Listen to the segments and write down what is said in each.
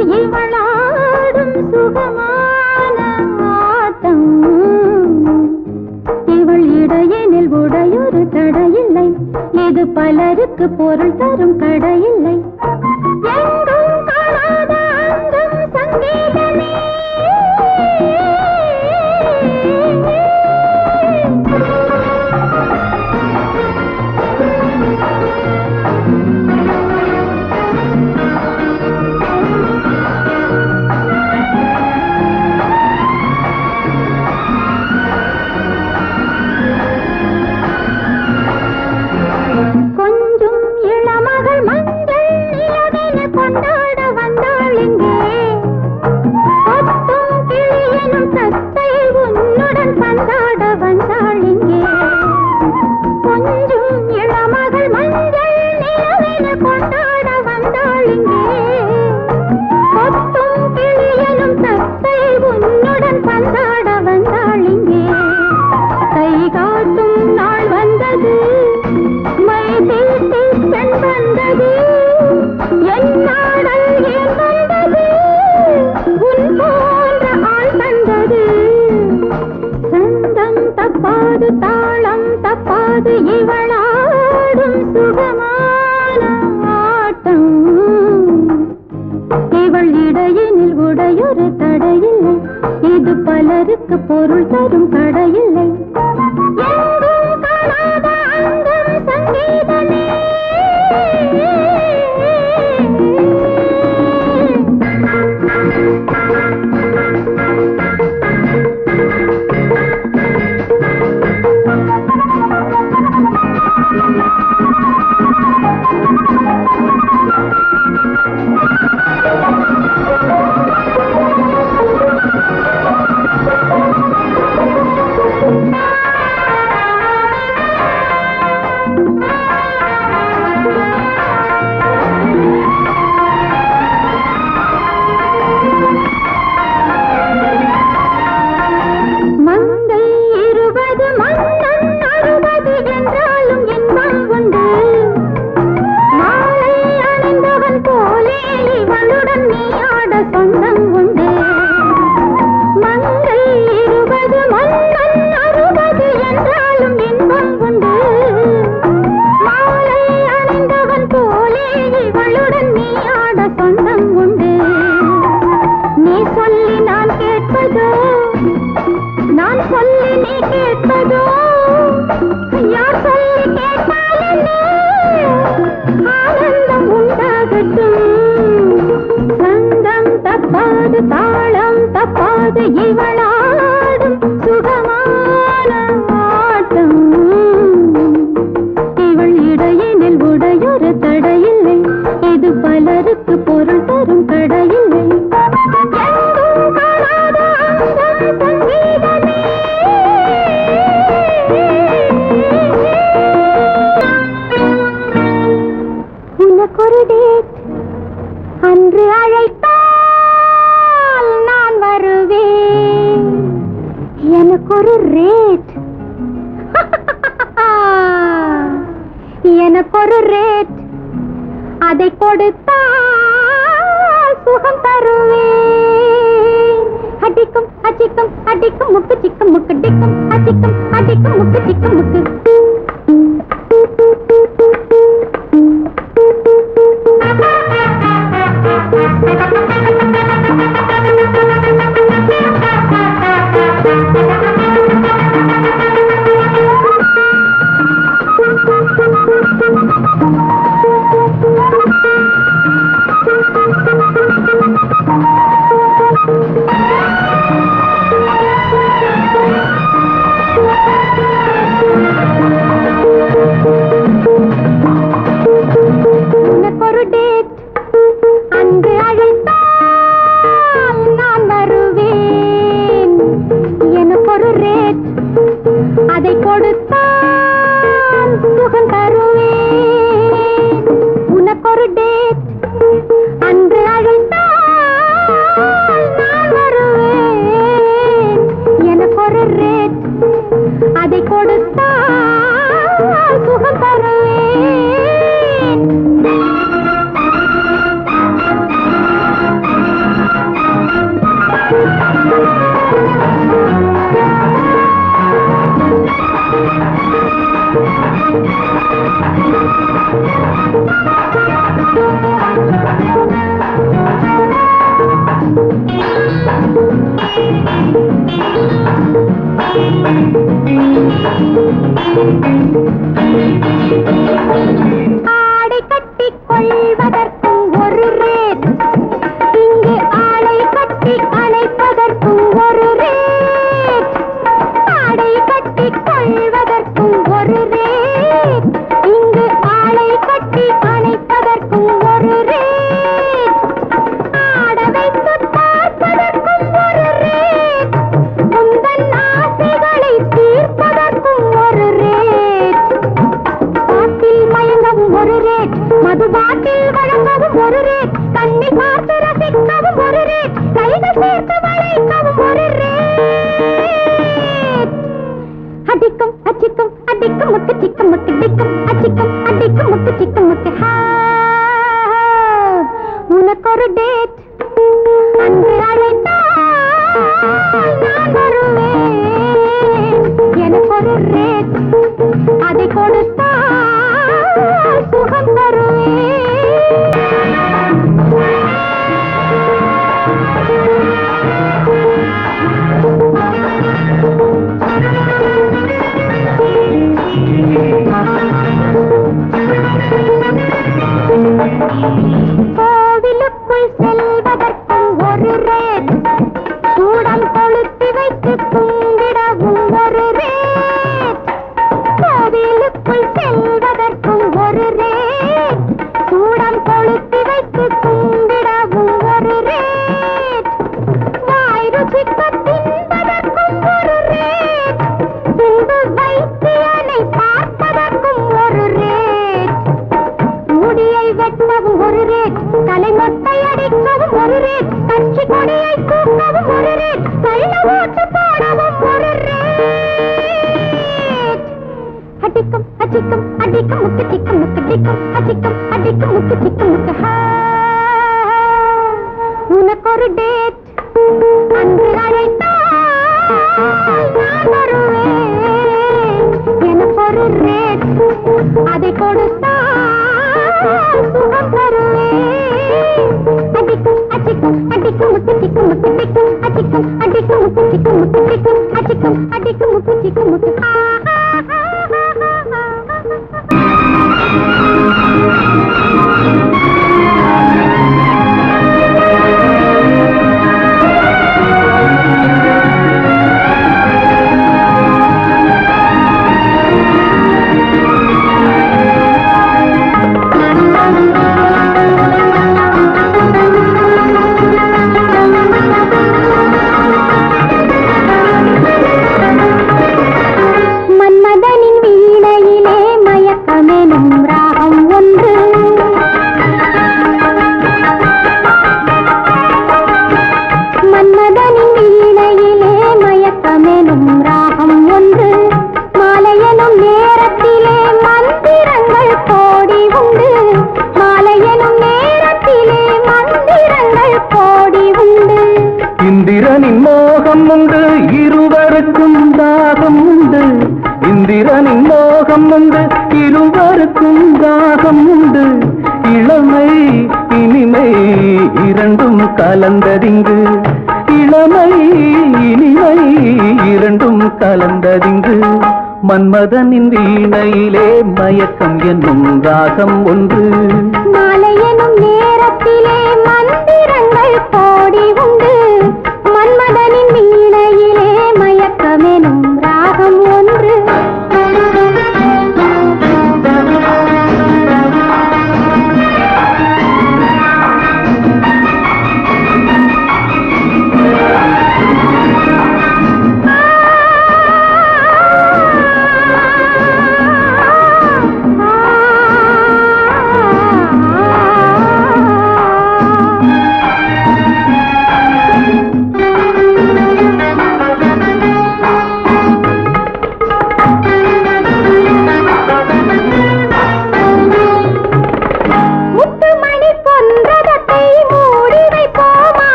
一万。சிக்கும் அடிக்கும் முக்கு சிக்கும் முக்கு டிக்கும் அடிக்கும் அடிக்கும் முக்கு சிக்கும் முக்கு உனக்கு ஒரு டேட் அன்று அழைத்தாய் எனக்கு ஒரு ரேட் அதை கொடுத்தால் சுகம் தருவேன். அடிக்கும் அடிக்கும் அடிக்கும் முக்கு சிக்கும் முக்கு டிக்கும் அடிக்கும் அடிக்கும் முக்கு சிக்கும் முக்கு டிக்கும் அடிக்கும் அடிக்கும் முக்கு சிக்கும் முக்கு ஆ கலந்ததிங்கு மன்மதனின் வீணையிலே மயக்கம் என்னும் ராகம் ஒன்று.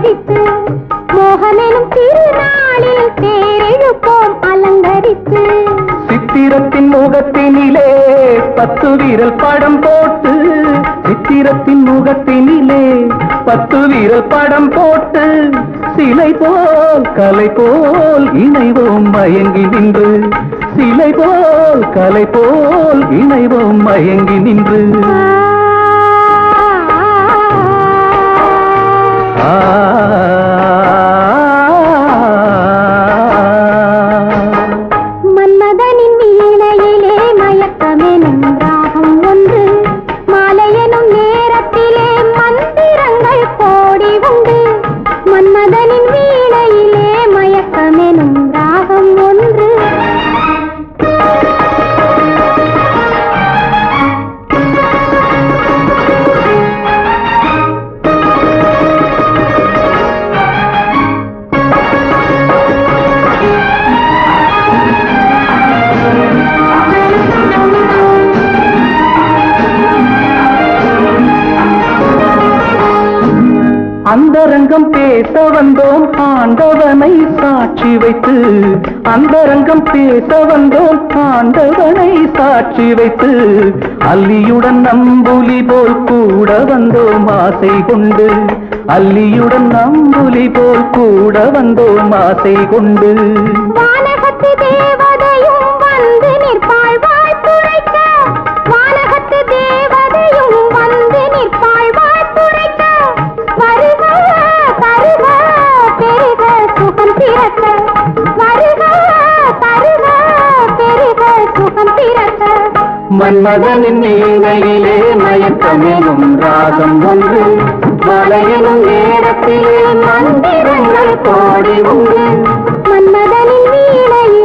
அலங்கரித்து மோகமெனும் திருநாளில் தேரெழுப்போம் அலங்கரித்து. சித்திரத்தின் முகத்தினிலே பத்து வீரல் படம் போட்டு சித்திரத்தின் முகத்தினிலே பத்து வீரல் படம் போட்டு சிலை போல் கலை போல் இணைவோம் மயங்கி நின்று. சிலை போல் கலை போல் இணைவோம் மயங்கி நின்று. ஆ. பேச வந்தோம் ஆண்டவனை சாட்சி வைத்து. அந்தரங்கம் பேச வந்தோம் ஆண்டவனை சாட்சி வைத்து. அல்லியுடன் நம்புலி போல் கூட வந்தோம் ஆசை கொண்டு. அல்லியுடன் நம்புலி போல் கூட வந்தோம் ஆசை கொண்டு. தேவா மன்மதனின் நீனையிலே மயக்கமெனும் ராகம் ஒன்று மலையிலும் நேரத்திலே மந்திரங்கள் கோடி உண்டு. மன்மதனின் வீணையிலே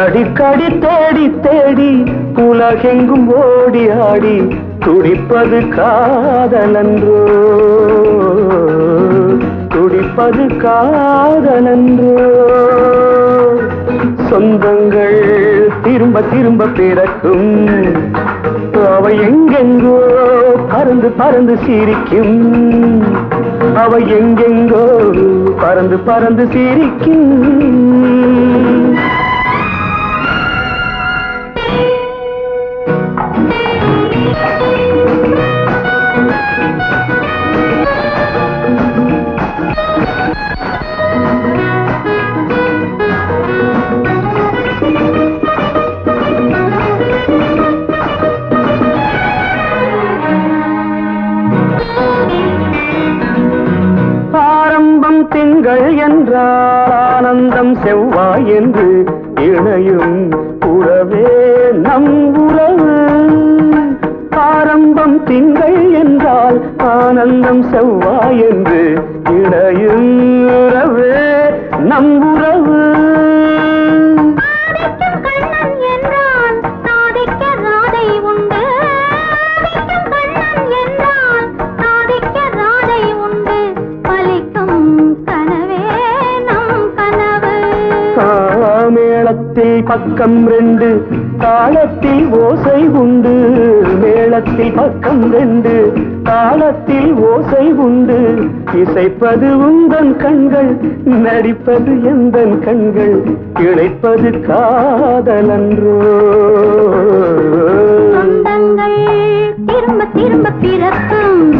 அடிக்கடி தேடி தேடி உலகெங்கும் ஓடி ஆடி துடிப்பது காதலன்றோ? துடிப்பது காதலன்றோ? சொந்தங்கள் திரும்ப திரும்ப பிறக்கும். அவை எங்கெங்கோ பறந்து பறந்து சிரிக்கும். அவை எங்கெங்கோ பறந்து பறந்து சிரிக்கும். Thank you. ஆனந்தம் செவ்வாய் என்று இணையும் உறவே. நம் உறவு மேளத்தில் பக்கம் ரெண்டு தாளத்தில் ஓசை உண்டு. மேளத்தில் பக்கம் ரெண்டு தாளத்தில் ஓசை உண்டு. இசைப்பது உந்தன் கண்கள் நடிப்பது எந்தன் கண்கள் இழைப்பது காதலன்றோ. திரும்ப திரும்ப பிறக்கும்.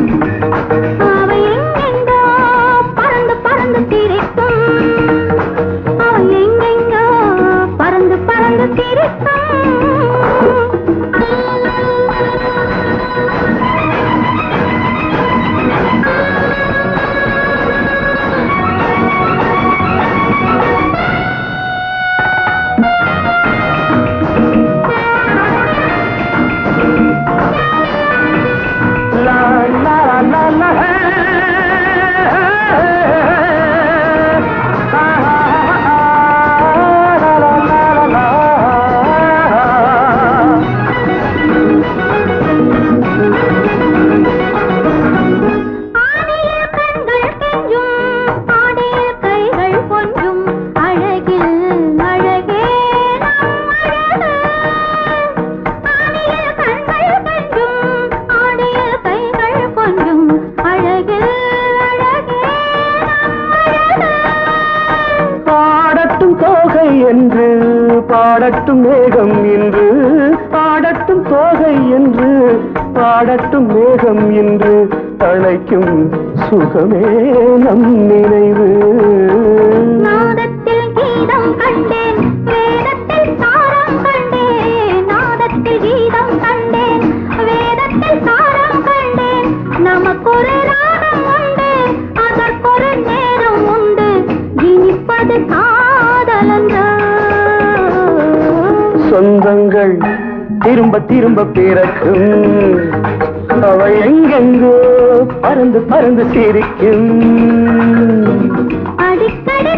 ஆடட்டும் மேகம் என்று ஆடட்டும் தோகை என்று பாடட்டும் மேகம் என்று அழைக்கும் சுகமே நம் நினைவு. சொந்தங்கள் திரும்ப திரும்ப பிறக்கும். அவள் எங்கெங்கோ பறந்து பறந்து சிரிக்கும். அடிக்கடி